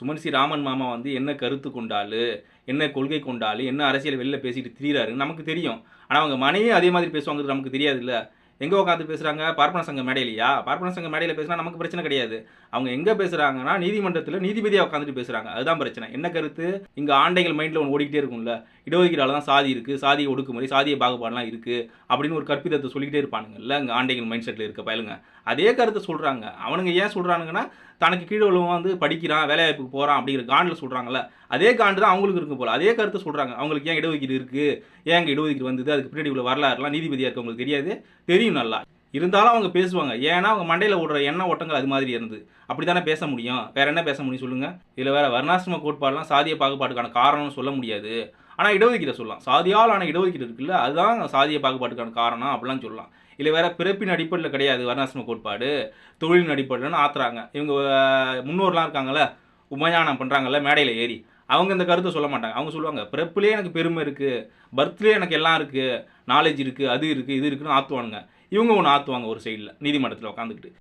Suman C Raman மாமா வந்து என்ன கருத்து கொண்டாலு என்ன கொள்கை கொண்டாலு என்ன அரசியல் வெளியில் பேசிட்டு திரியிறாரு நமக்கு தெரியும். ஆனால் அவங்க மனைவியும் அதே மாதிரி பேசுவாங்கிறது நமக்கு தெரியாது இல்லை எங்கே உட்காந்து பேசுகிறாங்க பார்ப்பன சங்க மேடையிலையா? பார்ப்பன சங்க மேடையில் பேசினா நமக்கு பிரச்சனை கிடையாது. அவங்க எங்கே பேசுகிறாங்கன்னா நீதிமன்றத்தில் நீதிபதியாக உட்காந்துட்டு பேசுகிறாங்க அதுதான் பிரச்சனை. என்ன கருத்து? இங்கே ஆண்டைகள் மைண்டில் ஒன்று ஓடிக்கிட்டே இருக்கும்ல. இடஒதுக்கீடால தான் சாதி இருக்குது சாதியை ஒடுக்குமுறை சாதிய பாகுபாடுலாம் இருக்குது அப்படின்னு ஒரு கற்பிதத்தை சொல்லிக்கிட்டே இருப்பானுங்கல்ல இங்கே ஆண்டைகள் மைண்ட் செட்டில் இருக்க பயலுங்க. அதே கருத்தை சொல்கிறாங்க அவனுங்க ஏன் சொல்கிறானுங்கன்னா தனக்கு கீழே உள்ளவன் வந்து படிக்கிறான் வேலைவாய்ப்புக்கு போகிறான் அப்படிங்கிற காண்டில் சொல்கிறாங்கல்ல அதே காண்டு தான் அவங்களுக்கு இருக்கும் போல். அதே கருத்தை சொல்கிறாங்க அவங்களுக்கு ஏன் இடஒதுக்கீடு இருக்குது ஏன் இங்கே இடஒதுக்கீடு வந்தது? அதுக்கு பின்னாடி உள்ள வரலாறுலாம் நீதிபதியாக இருக்கவங்களுக்கு தெரியாது. தெரியும். நல்லா. இருந்தாலும் அவங்க பேசுவாங்க. ஏன்னா அவங்க மண்டையில் ஓடுற எண்ண ஓட்டங்கள் அது மாதிரி இருந்து அப்படி தானே பேச முடியும்? வேற என்ன பேச முடியும் சொல்லுங்கள் இதில் வேற வர்ணாசிரம கோட்பாடுலாம் சாதிய பாகுபாட்டுக்கான காரணம்னு சொல்ல முடியாது. ஆனால் இடஒதுக்கீட்டை சொல்லலாம். சாதியால் ஆனால் இடஒதுக்கீடு இருக்குல்ல அதுதான் சாதிய பாகுபாட்டுக்கான காரணம் அப்படிலாம் சொல்லலாம். இல்லை வேற பிறப்பின் அடிப்படையில் கிடையாது வர்ணாசிரம கோட்பாடு. தொழிலின் அடிப்படையில்னு ஆத்துறாங்க. இவங்க முன்னோர்லாம் இருக்காங்கள்ல உபயானம் பண்ணுறாங்கல்ல மேடையில் ஏறி. அவங்க இந்த கருத்தை சொல்ல மாட்டாங்க. அவங்க சொல்லுவாங்க பிறப்புலேயே எனக்கு பெருமை இருக்குது பர்த்லேயே எனக்கு எல்லாம் இருக்குது நாலேஜ் இருக்குது அது இருக்குது இது இருக்குன்னு ஆற்றுவானுங்க இவங்க ஒன்று ஆற்றுவாங்க ஒரு சைடில் நீதிமன்றத்தில் உட்காந்துக்கிட்டு